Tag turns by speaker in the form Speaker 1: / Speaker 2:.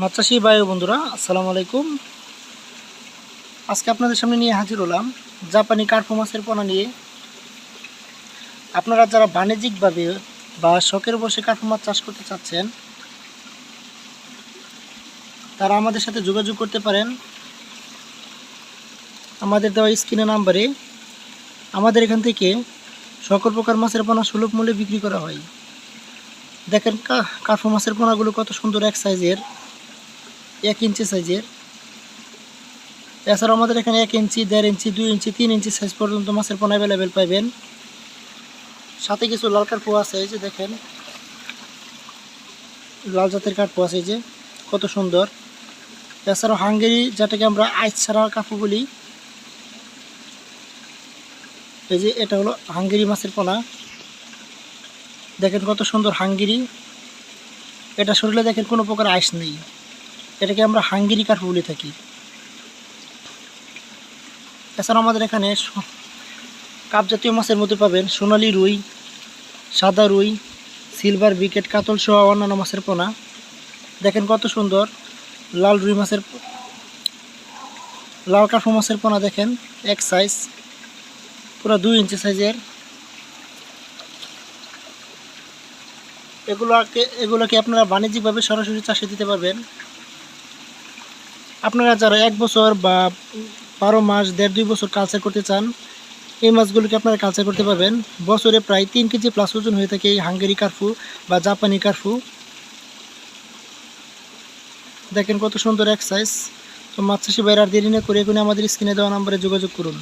Speaker 1: মাছাশি বায়ু বন্ধুরা, আসসালামু আলাইকুম। আজকে আপনাদের সামনে নিয়ে হাজির হলাম জাপানি কার্পো মাছের পোনা নিয়ে। আপনারা যারা বাণিজ্যিকভাবে বা শখের বসে কার্পো মাছ চাষ করতে চাচ্ছেন, তারা আমাদের সাথে যোগাযোগ করতে পারেন। আমাদের দেওয়া স্ক্রিনে নাম্বারে আমাদের এখান থেকে সকল প্রকার মাছের পোনা সুলভ মূল্যে বিক্রি করা হয়। দেখেন কার্পো মাছের পোনাগুলো কত সুন্দর এক সাইজের। এক ইঞ্চি সাইজের। এছাড়াও আমাদের এখানে এক ইঞ্চি, দেড় ইঞ্চি, দুই ইঞ্চি, তিন ইঞ্চি সাইজ পর্যন্ত মাছের পোনা অ্যাভেলেবেল পাবেন সাথে কিছু লাল কার্পো আছে, এই যে দেখেন। লাল জাতের কার্পো আছে, এই যে। কত সুন্দর। এছাড়াও হাঙ্গেরি, যেটাকে আমরা আইস ছাড়া কার্পো বলি, এই যে এটা হলো হাঙ্গেরি মাছের পোনা। দেখেন কত সুন্দর হাঙ্গেরি। এটা শরীরে দেখেন কোনো প্রকার আইস নেই। এটাকে আমরা হাঙ্গেরি কার্প বলে থাকি। এছাড়া আমাদের এখানে কাপ জাতীয় মাছের মধ্যে পাবেন সোনালি রুই, সাদা রুই, সিলভার বিকেট কাতল সহ অন্যান্য মাছের পোনা। দেখেন কত সুন্দর লাল রুই মাছের লাল কাঠু মাছের পোনা দেখেন, এক সাইজ পুরো দুই ইঞ্চি সাইজের এগুলোকে এগুলোকে আপনারা বাণিজ্যিকভাবে সরাসরি চাষে দিতে পারবেন। আপনারা যারা এক বছর বা বারো মাস, দেড়, দুই বছর কালচার করতে চান, এই মাছগুলোকে আপনারা কালচার করতে পারবেন। বছরে প্রায় তিন কেজি প্লাস ওজন হয়ে থাকে এই হাঙ্গেরি কার্ফু বা জাপানি কার্ফু। দেখেন কত সুন্দর এক সাইজ তো মাছ চাষি বাইরে আর দেরি না করে এখানে আমাদের স্ক্রিনে দেওয়া নাম্বারে যোগাযোগ করুন।